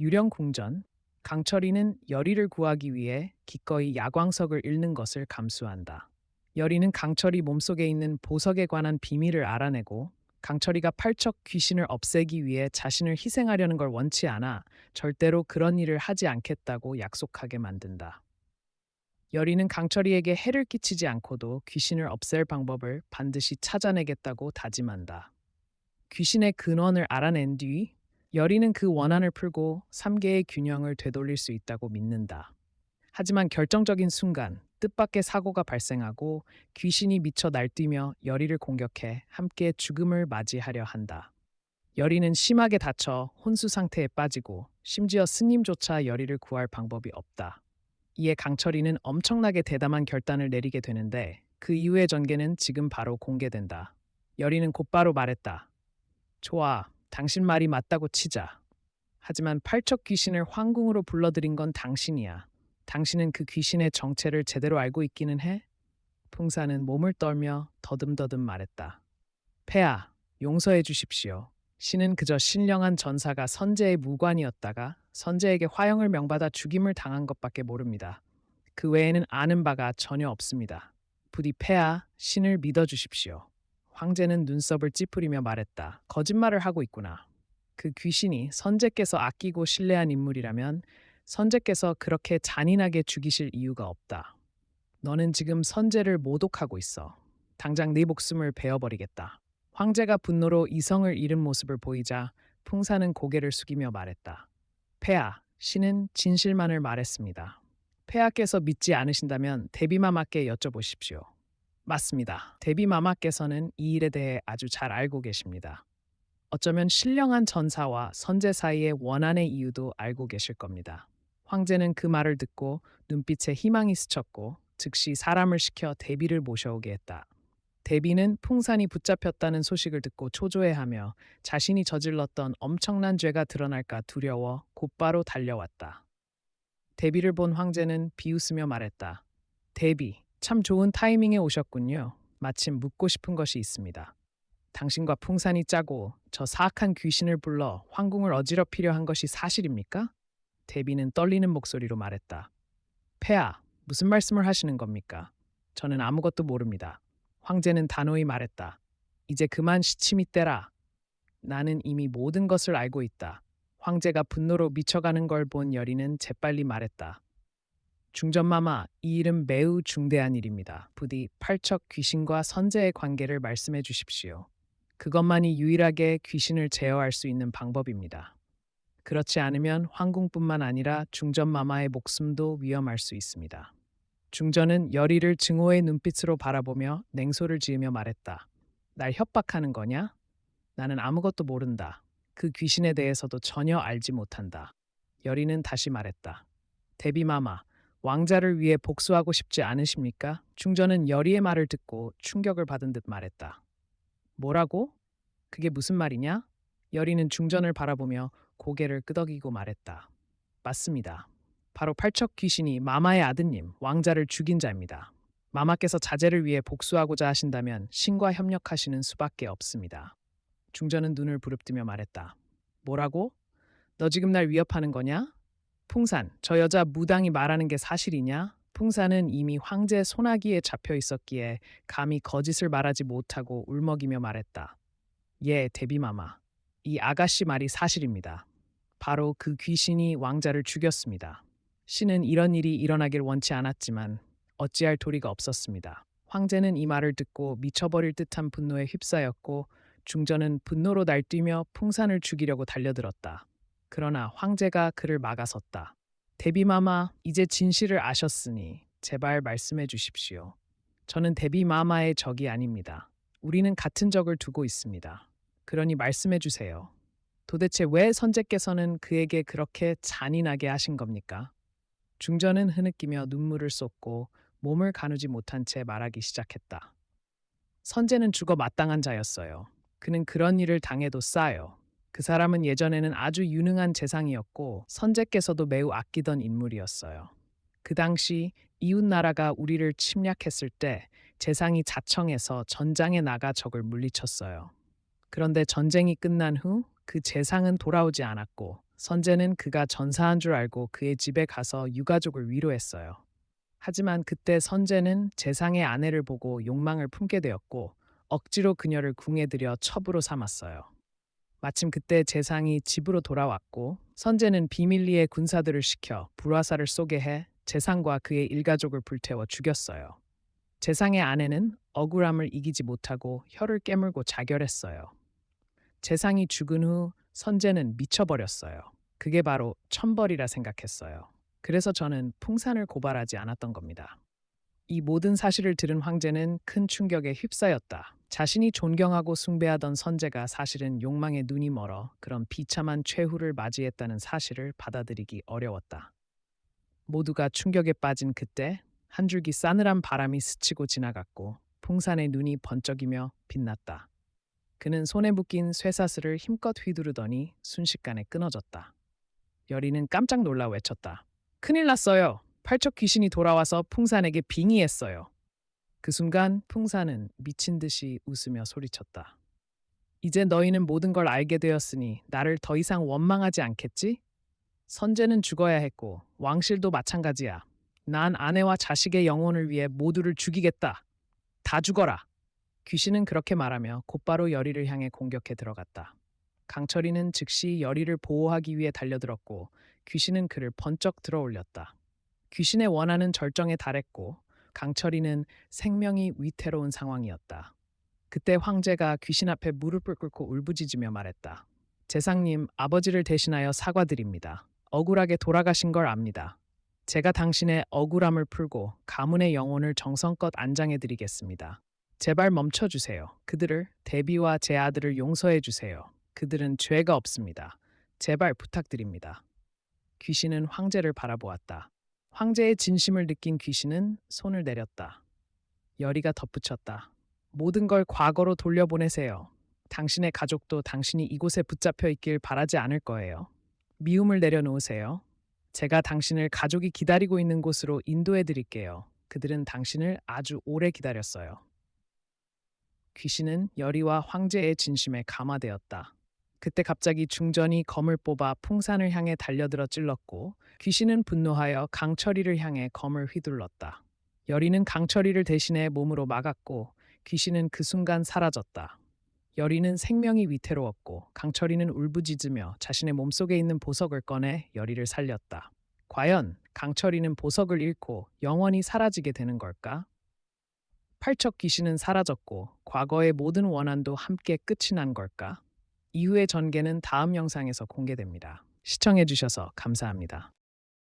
유령궁전 강철이는 열의를 구하기 위해 기꺼이 야광석을 잃는 것을 감수한다. 열의는 강철이 몸속에 있는 보석에 관한 비밀을 알아내고 강철이가 팔척 귀신을 없애기 위해 자신을 희생하려는 걸 원치 않아 절대로 그런 일을 하지 않겠다고 약속하게 만든다. 열이는 강철이에게 해를 끼치지 않고도 귀신을 없앨 방법을 반드시 찾아내겠다고 다짐한다. 귀신의 근원을 알아낸 뒤 열이는 그 원한을 풀고 삼계의 균형을 되돌릴 수 있다고 믿는다. 하지만 결정적인 순간 뜻밖의 사고가 발생하고 귀신이 미쳐 날뛰며 열이를 공격해 함께 죽음을 맞이하려 한다. 열이는 심하게 다쳐 혼수 상태에 빠지고 심지어 스님조차 열이를 구할 방법이 없다. 이에 강철이는 엄청나게 대담한 결단을 내리게 되는데 그 이후의 전개는 지금 바로 공개된다. 열이는 곧바로 말했다. 좋아, 당신 말이 맞다고 치자. 하지만 팔척 귀신을 황궁으로 불러들인 건 당신이야. 당신은 그 귀신의 정체를 제대로 알고 있기는 해? 풍사는 몸을 떨며 더듬더듬 말했다. 폐하, 용서해 주십시오. 신은 그저 신령한 전사가 선제의 무관이었다가 선제에게 화형을 명받아 죽임을 당한 것밖에 모릅니다. 그 외에는 아는 바가 전혀 없습니다. 부디 폐하, 신을 믿어 주십시오. 황제는 눈썹을 찌푸리며 말했다. 거짓말을 하고 있구나. 그 귀신이 선제께서 아끼고 신뢰한 인물이라면 선제께서 그렇게 잔인하게 죽이실 이유가 없다. 너는 지금 선제를 모독하고 있어. 당장 네 목숨을 베어버리겠다. 황제가 분노로 이성을 잃은 모습을 보이자 풍사는 고개를 숙이며 말했다. 폐하, 신은 진실만을 말했습니다. 폐하께서 믿지 않으신다면 대비마마께 여쭤보십시오. 맞습니다. 대비마마께서는 이 일에 대해 아주 잘 알고 계십니다. 어쩌면 신령한 전사와 선제 사이의 원한의 이유도 알고 계실 겁니다. 황제는 그 말을 듣고 눈빛에 희망이 스쳤고 즉시 사람을 시켜 대비를 모셔오게 했다. 대비는 풍산이 붙잡혔다는 소식을 듣고 초조해하며 자신이 저질렀던 엄청난 죄가 드러날까 두려워 곧바로 달려왔다. 대비를 본 황제는 비웃으며 말했다. 대비, 참 좋은 타이밍에 오셨군요. 마침 묻고 싶은 것이 있습니다. 당신과 풍산이 짜고 저 사악한 귀신을 불러 황궁을 어지럽히려 한 것이 사실입니까? 대비는 떨리는 목소리로 말했다. 폐하, 무슨 말씀을 하시는 겁니까? 저는 아무것도 모릅니다. 황제는 단호히 말했다. 이제 그만 시침이 떼라. 나는 이미 모든 것을 알고 있다. 황제가 분노로 미쳐가는 걸 본 여리는 재빨리 말했다. 중전마마, 이 일은 매우 중대한 일입니다. 부디 팔척 귀신과 선제의 관계를 말씀해 주십시오. 그것만이 유일하게 귀신을 제어할 수 있는 방법입니다. 그렇지 않으면 황궁뿐만 아니라 중전마마의 목숨도 위험할 수 있습니다. 중전은 열이를 증오의 눈빛으로 바라보며 냉소를 지으며 말했다. 날 협박하는 거냐? 나는 아무것도 모른다. 그 귀신에 대해서도 전혀 알지 못한다. 열이는 다시 말했다. 데비마마, 왕자를 위해 복수하고 싶지 않으십니까? 중전은 열이의 말을 듣고 충격을 받은 듯 말했다. 뭐라고? 그게 무슨 말이냐? 열이는 중전을 바라보며 고개를 끄덕이고 말했다. 맞습니다. 바로 팔척 귀신이 마마의 아드님 왕자를 죽인 자입니다. 마마께서 자제를 위해 복수하고자 하신다면 신과 협력하시는 수밖에 없습니다. 중전은 눈을 부릅뜨며 말했다. 뭐라고? 너 지금 날 위협하는 거냐? 풍산, 저 여자 무당이 말하는 게 사실이냐? 풍산은 이미 황제 소나기에 잡혀 있었기에 감히 거짓을 말하지 못하고 울먹이며 말했다. 예, 데비마마. 이 아가씨 말이 사실입니다. 바로 그 귀신이 왕자를 죽였습니다. 신은 이런 일이 일어나길 원치 않았지만 어찌할 도리가 없었습니다. 황제는 이 말을 듣고 미쳐버릴 듯한 분노에 휩싸였고 중전은 분노로 날뛰며 풍산을 죽이려고 달려들었다. 그러나 황제가 그를 막아섰다. 데비마마, 이제 진실을 아셨으니 제발 말씀해 주십시오. 저는 데비마마의 적이 아닙니다. 우리는 같은 적을 두고 있습니다. 그러니 말씀해 주세요. 도대체 왜 선제께서는 그에게 그렇게 잔인하게 하신 겁니까? 중전은 흐느끼며 눈물을 쏟고 몸을 가누지 못한 채 말하기 시작했다. 선제는 죽어 마땅한 자였어요. 그는 그런 일을 당해도 싸요. 그 사람은 예전에는 아주 유능한 재상이었고 선제께서도 매우 아끼던 인물이었어요. 그 당시 이웃 나라가 우리를 침략했을 때 재상이 자청해서 전장에 나가 적을 물리쳤어요. 그런데 전쟁이 끝난 후 그 재상은 돌아오지 않았고 선재는 그가 전사한 줄 알고 그의 집에 가서 유가족을 위로했어요. 하지만 그때 선재는 재상의 아내를 보고 욕망을 품게 되었고 억지로 그녀를 궁에 들여 첩으로 삼았어요. 마침 그때 재상이 집으로 돌아왔고 선재는 비밀리에 군사들을 시켜 불화살을 쏘게 해 재상과 그의 일가족을 불태워 죽였어요. 재상의 아내는 억울함을 이기지 못하고 혀를 깨물고 자결했어요. 재상이 죽은 후 선재는 미쳐버렸어요. 그게 바로 천벌이라 생각했어요. 그래서 저는 풍산을 고발하지 않았던 겁니다. 이 모든 사실을 들은 황제는 큰 충격에 휩싸였다. 자신이 존경하고 숭배하던 선재가 사실은 욕망에 눈이 멀어 그런 비참한 최후를 맞이했다는 사실을 받아들이기 어려웠다. 모두가 충격에 빠진 그때 한 줄기 싸늘한 바람이 스치고 지나갔고 풍산의 눈이 번쩍이며 빛났다. 그는 손에 묶인 쇠사슬을 힘껏 휘두르더니 순식간에 끊어졌다. 여리는 깜짝 놀라 외쳤다. 큰일 났어요. 팔척 귀신이 돌아와서 풍산에게 빙의했어요. 그 순간 풍산은 미친 듯이 웃으며 소리쳤다. 이제 너희는 모든 걸 알게 되었으니 나를 더 이상 원망하지 않겠지? 선재는 죽어야 했고 왕실도 마찬가지야. 난 아내와 자식의 영혼을 위해 모두를 죽이겠다. 다 죽어라. 귀신은 그렇게 말하며 곧바로 여리를 향해 공격해 들어갔다. 강철이는 즉시 여리를 보호하기 위해 달려들었고 귀신은 그를 번쩍 들어올렸다. 귀신의 원한은 절정에 달했고 강철이는 생명이 위태로운 상황이었다. 그때 황제가 귀신 앞에 무릎을 꿇고 울부짖으며 말했다. 재상님, 아버지를 대신하여 사과드립니다. 억울하게 돌아가신 걸 압니다. 제가 당신의 억울함을 풀고 가문의 영혼을 정성껏 안장해 드리겠습니다. 제발 멈춰 주세요. 그들을 데비와 제 아들을 용서해 주세요. 그들은 죄가 없습니다. 제발 부탁드립니다. 귀신은 황제를 바라보았다. 황제의 진심을 느낀 귀신은 손을 내렸다. 여리가 덧붙였다. 모든 걸 과거로 돌려보내세요. 당신의 가족도 당신이 이곳에 붙잡혀 있길 바라지 않을 거예요. 미움을 내려놓으세요. 제가 당신을 가족이 기다리고 있는 곳으로 인도해 드릴게요. 그들은 당신을 아주 오래 기다렸어요. 귀신은 여리와 황제의 진심에 감화되었다. 그때 갑자기 중전이 검을 뽑아 풍산을 향해 달려들어 찔렀고 귀신은 분노하여 강철이를 향해 검을 휘둘렀다. 여리는 강철이를 대신해 몸으로 막았고 귀신은 그 순간 사라졌다. 여리는 생명이 위태로웠고 강철이는 울부짖으며 자신의 몸속에 있는 보석을 꺼내 여리를 살렸다. 과연 강철이는 보석을 잃고 영원히 사라지게 되는 걸까? 팔척 귀신은 사라졌고 과거의 모든 원한도 함께 끝이 난 걸까? 이후의 전개는 다음 영상에서 공개됩니다. 시청해주셔서 감사합니다.